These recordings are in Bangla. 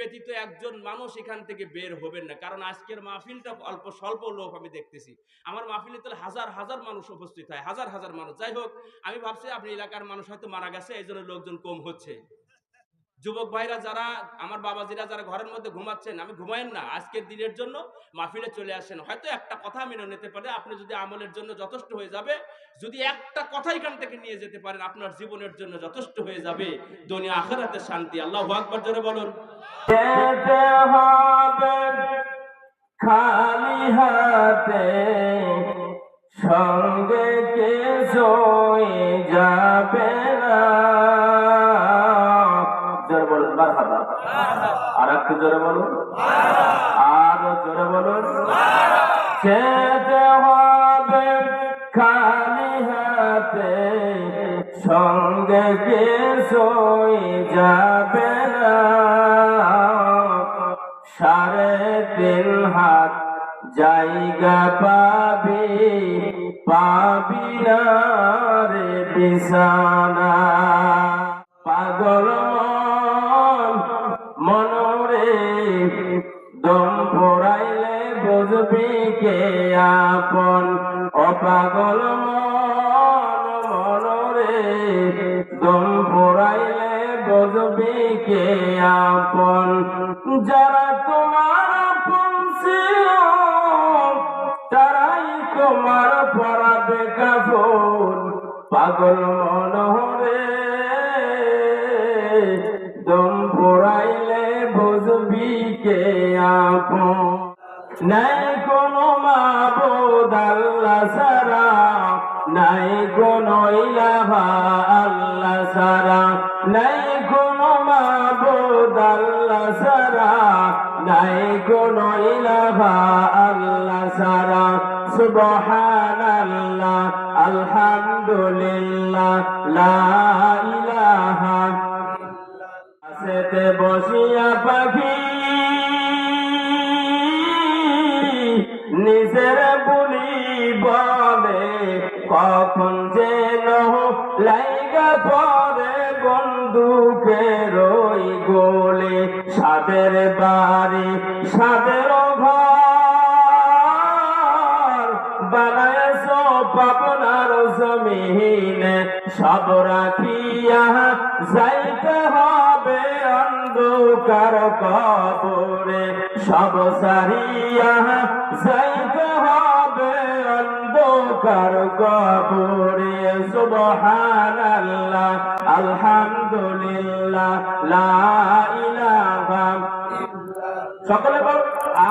ব্যতীত একজন মানুষ এখান থেকে বের হবেন না। কারণ আজকের মাহফিলটা অল্প স্বল্প লোক আমি দেখতেছি। আমার মাহফিলে তো হাজার হাজার মানুষ উপস্থিত হয়, হাজার হাজার মানুষ। যাই হোক, আমি ভাবছি আপনি এলাকার মানুষ হয়তো মারা গেছে এই জন্য লোকজন কম হচ্ছে। যুবক ভাইরা যারা, আমার বাবাজিরা যারা ঘরের মধ্যে ঘুমাচ্ছেন, আমি ঘুমাইন না, আজকের দিনের জন্য মাহফিলে চলে আসেন। হয়তো একটা কথা মেনে নিতে পারে, আপনি যদি আমলের জন্য যথেষ্ট হয়ে যাবে, যদি একটা কথা এখান থেকে নিয়ে যেতে পারেন, আপনার জীবনের জন্য যথেষ্ট হয়ে যাবে। দুনিয়া আখেরাতে শান্তি। আল্লাহ আকবর, জোরে বলুন। খালি হাতে, সঙ্গে কিছুই যাবে না। জোরে বলুন, মারহাবা। আর একটু জোরে বলুন। আরও জোরে বলুন। খালি হাতে, সঙ্গে কিছুই যাবে না। তিন হাত জায়গা পাবি পাবি না রে বিছানা। পাগল আপন অপাগল মন মনরে দম পড়াইলে বুঝবি কে আপন? যারা তোমার আপন ছিল, তারাই তোমার পড়াবে কাফন। পাগল মনরে দম পড়াইলে বুঝবি কে আপন? নাই নাই আল্লাহ সারা। নাই আল্লাহ সারা। নাই আল্লাহ সারা। আলহামদুলিল্লাহ বসিয়া পাখি। নিজের বলে কখন যেন লাইগা পরে বন্দুকে রই গোলে, সাদের বাড়ি, সাদের ঘর। পাবনার জমিনে, সব রাখিয়া যাইতে হবে অন্ধকার কবরে। সব সারিয়া যাইতে হবে কবরে, সুবহানাল্লাহ, আলহামদুলিল্লাহ, লা ইলাহা সকলে বল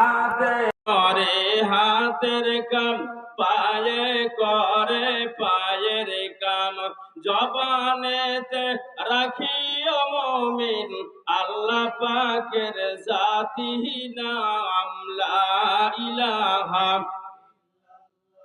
আতে করে, হাতের কাম, পায়ে করে, পায়ের কাম। জবানেতে রাখিও মমিন, আল্লাহ পাকের জাতি নাম লা ইলাহা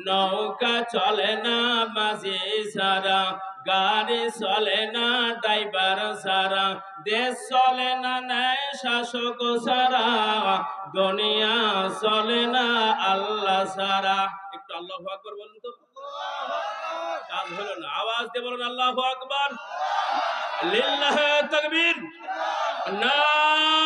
নৌকা চলে না মাঝি সারা গাড়ি চলে না ড্রাইভার সারা দেশ চলে না নেয় শাসক সারা দুনিয়া চলে না আল্লাহ সারা একটু আল্লাহ আকবর বলুন তো কাজ হলো না আওয়াজ দিয়ে বলুন আল্লাহ আকবর লিল্লাহ তকবীর নারায়ণ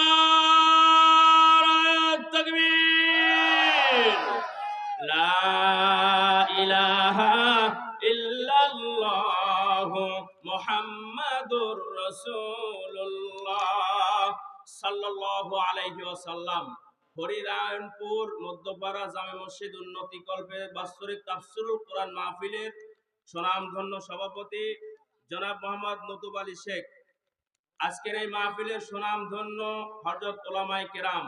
হরিরায়ণপুর মধ্যপাড়া জামে মসজিদ, উন্নতি কল্পে কোরআন মাহফিলের সুনামধন্য সভাপতি জনাব মোহাম্মদ নতুব আলী শেখ। আজকের এই মাহফিলের সুনাম ধন্য হজরত ওলামাই কেরাম,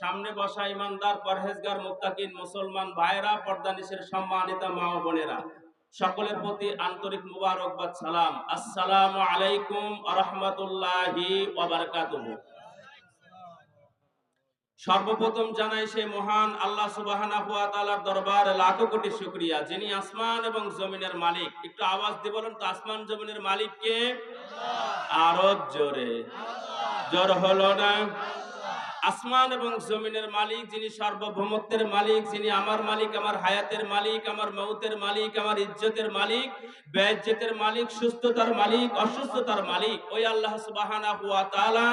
সামনে বসা ইমানদার, পরহেজগার, মুত্তাকিন, মুসলমান ভাইরা পর্দানিসের সম্মানিতা মা বোনেরা, সকলের প্রতি আন্তরিক মুবারকবাদ, সালাম। আসসালামু আলাইকুম আরহামতুল্লাহি ওয়াবারাকাতুহু সর্বপ্রথম জানাই সেই মহান আল্লাহ সুবাহানা হুয়া তালার দরবার লাখো কোটি শুক্রিয়া। যিনি আসমান এবং জমিনের মালিক। একটু আওয়াজ দিয়ে বলুন তো, আসমান জমিনের মালিক কে? আরও জোরে। জোর হলো না? আসমান এবং জমিনের মালিক, যিনি সার্বভৌমত্বের মালিক, যিনি আমার মালিক, আমার হায়াতের মালিক, আমার মৌতের মালিক, আমার ইজ্জতের মালিক বেজ্জতের মালিক, সুস্থতার মালিক, অসুস্থতার মালিক। ওই আল্লাহ সুবহানাহু ওয়া তাআলা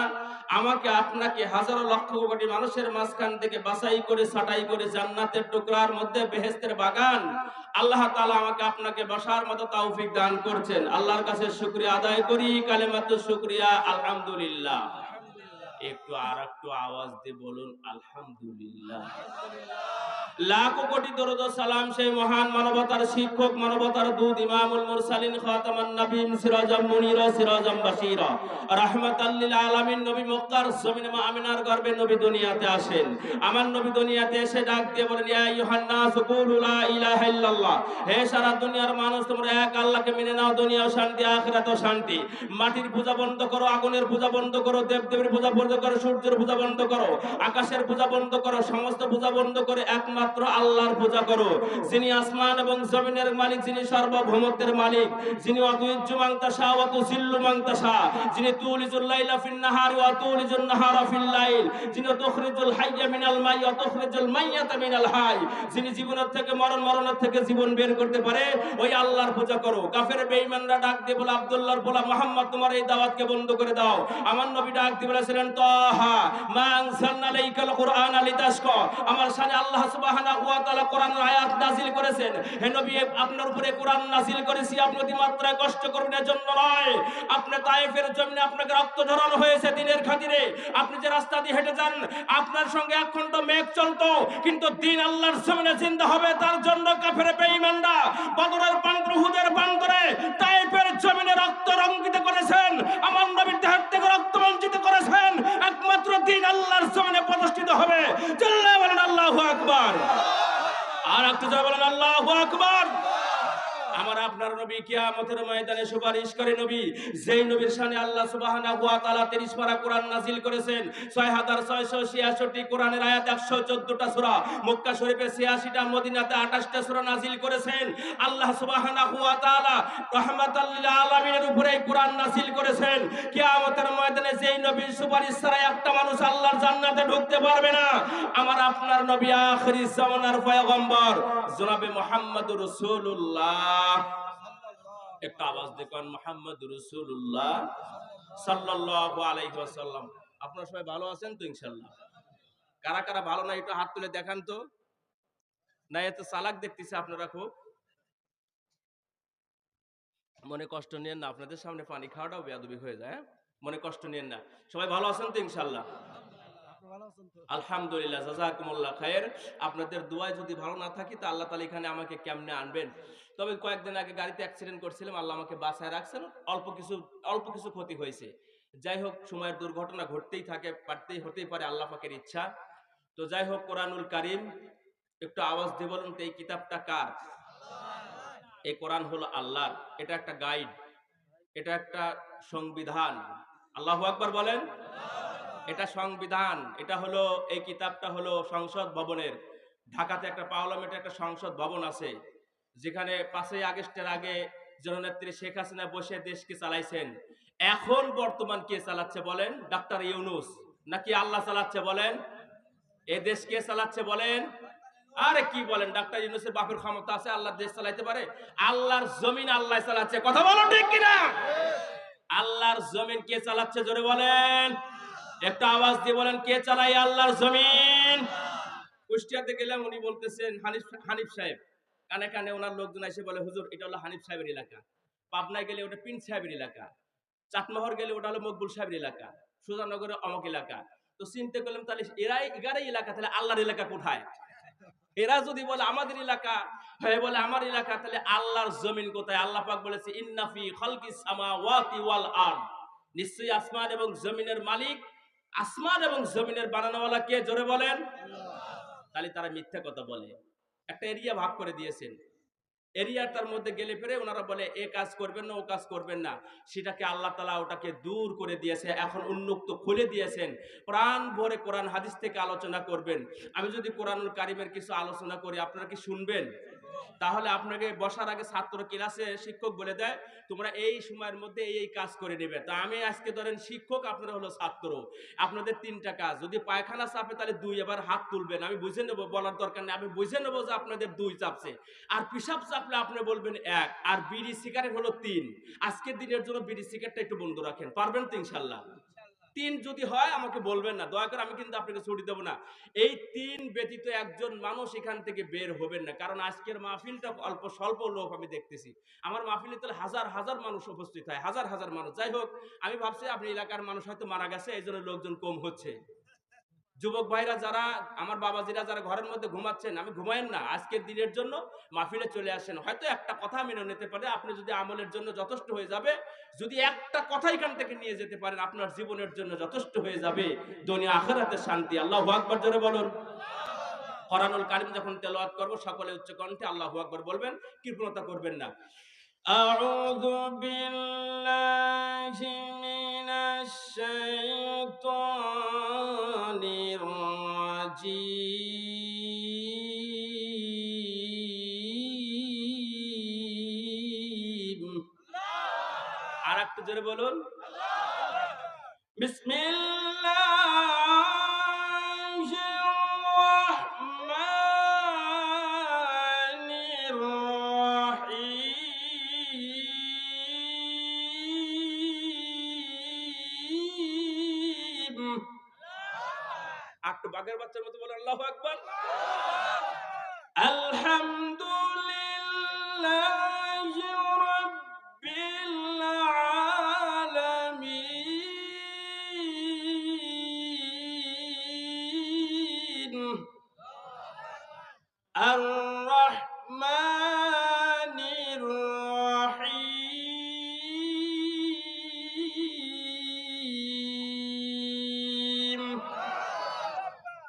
আমাকে, আপনাকে হাজারো লক্ষ কোটি মানুষের মাঝখান থেকে বাছাই করে, ছাঁটাই করে জান্নাতের টুকরার মধ্যে বেহেস্তের বাগান আল্লাহ তালা আমাকে আপনাকে বসার মতো তাওফিক দান করছেন। আল্লাহর কাছে শুকরিয়া আদায় করি কালেমাতু শুক্রিয়া, আলহামদুলিল্লাহ। একটু আর একটু আওয়াজ দিয়ে বলুন আলহামদুলিল্লাহ। লাখো কোটি দরুদ সালাম সেই মহান মানবতার শিক্ষক, মানবতার ইমামুল মুরসালিন খাতামান সিরাজাম মুনির, সিরাজাম রাহমাতাল লিল আলামিন, নবী মক্কার মা আমিনার গর্ভে নবী দুনিয়াতে আসেন। আমার নবী দুনিয়াতে এসে ডাক দিয়ে বলেন, ইয়া কুলু লা ইলাহা ইল্লাল্লাহ। হে সারা দুনিয়ার মানুষ, তোমরা এক আল্লাহকে মেনে নাও, দুনিয়াও শান্তি, আখিরাতেও শান্তি। মাটির পূজা বন্ধ করো, আগুনের পূজা বন্ধ করো, দেবদেবীর পূজা বন্ধ করো, সূর্যের পূজা বন্ধ করো, আকাশের পূজা বন্ধ করো, সমস্ত পূজা বন্ধ করে একমাত্র আল্লাহর পূজা করো। যিনি আসমান এবং জমিনের মালিক, যিনি সার্বভৌমত্বের মালিক, যিনি যিনি তুলিজুল লাইলা ফিন ওয়া তুলিজুন নাহারা ফিল লাইল, যিনি তুখরিজুল মিনাল মাই ওয়া তুখরিজুল মিনাল হাই, যিনি থেকে মরণ থেকে জীবন বের করতে পারে, ওই আল্লাহর পূজা করো। কাফের বেঈমানরা ডাক দিয়ে বলে, আব্দুল্লাহর বলা মোহাম্মদ, তোমার এই দাওয়াতকে বন্ধ করে দাও। আমার নবী ডাক দিয়ে বলেছিলেন, তাহা মা আনসালনা আলাইকাল কুরআন লিতাশকা। আমার সাথে আল্লাহ আপনার রক্ত সঙ্গে এক খণ্ড মেঘ কিন্তু দিন আল্লাহর জিন্দা হবে, তার জন্য কাফের বদরের জমিনে রক্ত রঙ্গিত করেছেন। আমার নবীর দেহের থেকে রক্ত বঞ্চিত করেছেন একমাত্র দিন আল্লাহর জমিনে প্রতিষ্ঠিত হবে চিল্লায় বলেন আল্লাহু আকবার আর একটু জয় বলেন আল্লাহু আকবার আমার আপনার নবী কিয়ামতের ময়দানে সুপারিশ করে নবী, যেই নবীর শানে আল্লাহ সুবহানাহু ওয়া তাআলা 30 পারা কোরআন নাযিল করেছেন 6666 কোরআনের আয়াত 114টা সূরা, মক্কা শরীফে 86টা মদিনাতে 28টা সূরা নাযিল করেছেন। আল্লাহ সুবহানাহু ওয়া তাআলা রাহমাতাল লিল আলামিনের উপরে কোরআন নাযিল করেছেন। কিয়ামতের ময়দানে যেই নবীর সুপারিশ ছাড়া একটা মানুষ আল্লাহর জান্নাতে ঢুকতে পারবে না। আমার আপনার নবী আখিরি জামানার পয়গম্বর, জনাবে মুহাম্মদুর রাসূলুল্লাহ। একটা আওয়াজ দেখুন মোহাম্মদ রসুল্লাহ সাল্লাল্লাহু আলাইহি ওয়াসাল্লাম। আপনারা সবাই ভালো আছেন তো ইনশাল্লাহ কারা কারা ভালো না একটু হাত তুলে দেখান তো। না এত চালাক দেখতেছে আপনারা খুব। মনে কষ্ট নিয়েন না আপনাদের সামনে পানি খাওয়াটাও বেয়াদবি হয়ে যায় হ্যাঁ? মনে কষ্ট নিয়েন না। সবাই ভালো আছেন তো ইনশাল্লাহ আলহামদুলিল্লাহ জাজাকুমুল্লাহ খায়ের। আপনাদের দোয়ায় যদি ভালো না থাকি তা আল্লাহ তালা এখানে আমাকে কেমনে আনবেন? তবে কয়েকদিন আগে গাড়িতে অ্যাক্সিডেন্ট করছিলাম, আল্লাহ আমাকে বাসায় রাখছেন। অল্প কিছু অল্প কিছু ক্ষতি হয়েছে। যাই হোক, সময়ের দুর্ঘটনা ঘটতেই থাকে, পারতেই, হতেই পারে আল্লাহ পাকের ইচ্ছা। তো যাই হোক, কোরআনুল কারিম, একটু আওয়াজ দিয়ে বলুন তো, এই কিতাবটা কার? এই কোরআন হলো আল্লাহর। এটা একটা গাইড এটা একটা সংবিধান। আল্লাহ আকবার বলেন? এটা সংবিধান। এটা হলো, এই কিতাবটা হলো সংসদ ভবনের। ঢাকাতে একটা পার্লামেন্টে একটা সংসদ ভবন আছে। যেখানে পাঁচই আগস্টের আগে জননেত্রী শেখ হাসিনা বসে দেশকে চালাইছেন। এখন বর্তমান কে চালাচ্ছে বলেন? ডাক্তার ইউনুস। নাকি আল্লাহ চালাচ্ছে বলেন? এ দেশ কে চালাচ্ছে বলেন? আরে কি বলেন? ডাক্তার ইউনুসের বাপের ক্ষমতা আছে, আল্লাহ দেশ চালাইতে পারে? আল্লাহর জমিন আল্লাহ চালাচ্ছে। কথা বলো ঠিক কিনা? আল্লাহর জমিন কে চালাচ্ছে? জোরে বলেন। একটা আওয়াজ দিয়ে বলেন, কে চালাই আল্লাহর জমিন? কুষ্টিয়াতে গেলাম, উনি বলতেছেন হানিফ হানিফ সাহেব। কানে কানে ওনার লোকজন এসে বলে হুজুর এটা হলো হানিফ সাহেবের এলাকা। পাবনায় গেলে ওটা পিন সাহেবের এলাকা। চাটমোহর গেলে ওটা হলো মকবুল সাহেবের এলাকা। সুজানগরের অমক এলাকা। তো চিনতে করলাম তাহলে এরাই এগারোই এলাকা তাহলে আল্লাহর এলাকা কোথায়? এরা যদি বলে আমাদের এলাকা হয়ে বলে আমার এলাকা তাহলে আল্লাহর জমিন কোথায়? আল্লাহ পাক বলেছে ইন্নাফি খালকিস সামাওয়াতি ওয়াল আরদ। নিশ্চয়ই আসমান এবং জমিনের মালিক। আসমান এবং জমিনের বানানোওয়ালা কে? জোরে বলেন। তাহলে তারা মিথ্যা কথা বলে। একটা এরিয়া ভাগ করে দিয়েছেন। এরিয়ার তার মধ্যে গেলে পরে ওনারা বলে, এ কাজ করবেন না, ও কাজ করবেন না। সেটাকে আল্লাহ তালা ওটাকে দূর করে দিয়েছে, এখন উন্মুক্ত খুলে দিয়েছেন। প্রাণ ভরে কোরআন হাদিস থেকে আলোচনা করবেন। আমি যদি কোরআনুল কারিমের কিছু আলোচনা করি, আপনারা কি শুনবেন? তাহলে আপনাকে বসার আগে ছাত্র ক্লাসে শিক্ষক বলে দেয়, তোমরা এই সময়ের মধ্যে এই এই কাজ করে নেবে। তা আমি আজকে ধরেন শিক্ষক, আপনারা হলো ছাত্র। আপনাদের তিনটা কাজ। যদি পায়খানা চাপে তাহলে দুই এবার হাত তুলবেন। আমি বুঝে নেব, বলার দরকার নেই। আমি বুঝে নেব যে আপনাদের দুই চাপছে। আর পিসাব চাপলে আপনি বলবেন এক, আর বিড়ি সিগারেট হলো তিন। আজকের দিনের জন্য বিড়ি সিগারেটটা একটু বন্ধ রাখেন। পারবেন তো ইনশাল্লাহ? তিন যদি হয়, আমাকে বলবেন না। দয়া করে আমি কিন্তু আপনাকে ছুটি দেবো না। এই তিন ব্যতীত একজন মানুষ এখান থেকে বের হবেন না। কারণ আজকের মাহফিলটা অল্প, স্বল্প লোক আমি দেখতেছি। আমার মাহফিলে তাহলে হাজার হাজার মানুষ উপস্থিত হয়। হাজার হাজার মানুষ। যাই হোক, আমি ভাবছি আপনি এলাকার মানুষ হয়তো মারা গেছে এই জন্য লোকজন কম হচ্ছে। যুবক ভাইরা যারা, আমার বাবাজিরা যারা ঘরের মধ্যে ঘুমাচ্ছেন, আমি ঘুমায়েন না, আজকের দিনের জন্য মাহফিলে চলে আসেন। হয়তো একটা কথা মেনে নিতে পারে, আপনি যদি আমলের জন্য যথেষ্ট হয়ে যাবে, যদি একটা কথা এখান থেকে নিয়ে যেতে পারেন, আপনার জীবনের জন্য যথেষ্ট হয়ে যাবে। দুনিয়া আখেরাতে শান্তি। আল্লাহ আকবর জোরে বলুন। কোরআনুল কারিম যখন তেলাওয়াত করব, সকলে উচ্চ কণ্ঠে আল্লাহু আকবার বলবেন, কৃপণতা করবেন না। আউযু বিল্লাহি মিনাশ শাইতানির রাজিম আর একটু জোরে বলুন بسم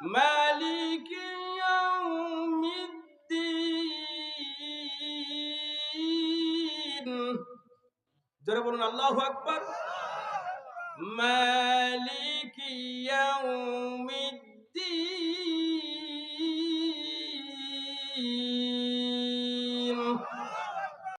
مالك يوم الدين. الله أكبر. مالك